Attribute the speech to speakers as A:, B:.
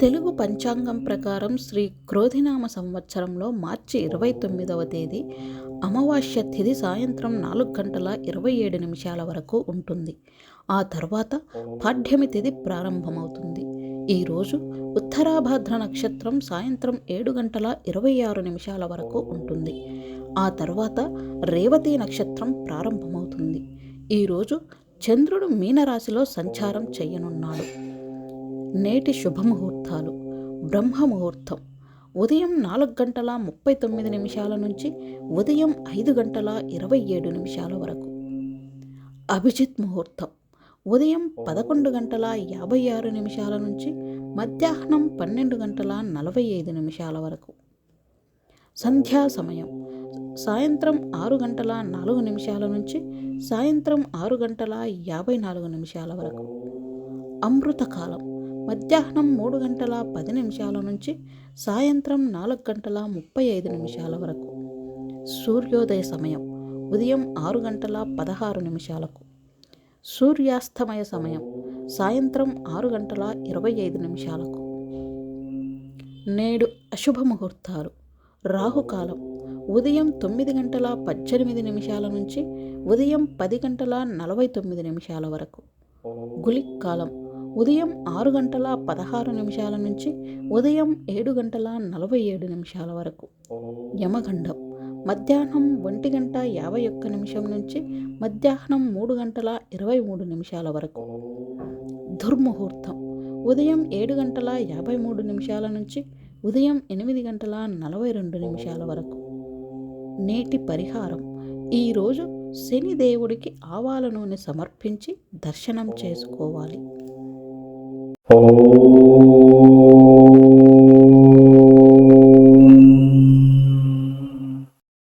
A: తెలుగు పంచాంగం ప్రకారం శ్రీ క్రోధినామ సంవత్సరంలో మార్చి ఇరవై తొమ్మిదవ తేదీ అమావాస్య తిథి సాయంత్రం నాలుగు గంటల ఇరవై ఏడు నిమిషాల వరకు ఉంటుంది. ఆ తర్వాత పాఠ్యమి తిథి ప్రారంభమవుతుంది. ఈరోజు ఉత్తరాభాద్ర నక్షత్రం సాయంత్రం ఏడు గంటల ఇరవై ఆరు నిమిషాల వరకు ఉంటుంది. ఆ తర్వాత రేవతి నక్షత్రం ప్రారంభమవుతుంది. ఈరోజు చంద్రుడు మీనరాశిలో సంచారం చేయనున్నాడు. నేటి శుభముహూర్తాలు. బ్రహ్మముహూర్తం. ఉదయం నాలుగు గంటల ముప్పై తొమ్మిది నిమిషాల నుంచి ఉదయం ఐదు గంటల ఇరవై ఏడు నిమిషాల వరకు. అభిజిత్ ముహూర్తం. ఉదయం పదకొండు గంటల యాభై ఆరు నిమిషాల నుంచి మధ్యాహ్నం పన్నెండు గంటల నలభై ఐదు నిమిషాల వరకు. సంధ్యా సమయం. సాయంత్రం ఆరు గంటల నాలుగు నిమిషాల నుంచి సాయంత్రం ఆరు గంటల యాభై నాలుగు నిమిషాల వరకు. అమృతకాలం మధ్యాహ్నం మూడు గంటల పది నిమిషాల నుంచి సాయంత్రం నాలుగు గంటల ముప్పై ఐదు నిమిషాల వరకు. సూర్యోదయ సమయం. ఉదయం ఆరు గంటల పదహారు నిమిషాలకు. సూర్యాస్తమయ సమయం. సాయంత్రం ఆరు గంటల ఇరవై ఐదు నిమిషాలకు. నేడు అశుభ ముహూర్తాలు రాహుకాలం. ఉదయం తొమ్మిది గంటల పద్దెనిమిది నిమిషాల నుంచి ఉదయం పది గంటల నలభై తొమ్మిది నిమిషాల వరకు. గులిక్ కాలం. ఉదయం ఆరు గంటల పదహారు నిమిషాల నుంచి ఉదయం ఏడు గంటల నలభై ఏడు నిమిషాల వరకు. యమగండం. మధ్యాహ్నం ఒంటి గంట యాభై ఒక్క నిమిషం నుంచి మధ్యాహ్నం మూడు గంటల ఇరవై మూడు నిమిషాల వరకు. దుర్ముహూర్తం. ఉదయం ఏడు గంటల యాభై మూడు నిమిషాల నుంచి ఉదయం ఎనిమిది గంటల నలభై రెండు నిమిషాల వరకు. నేటి పరిహారం. ఈరోజు శని దేవుడికి ఆవాల నూనె సమర్పించి దర్శనం చేసుకోవాలి.
B: ఓ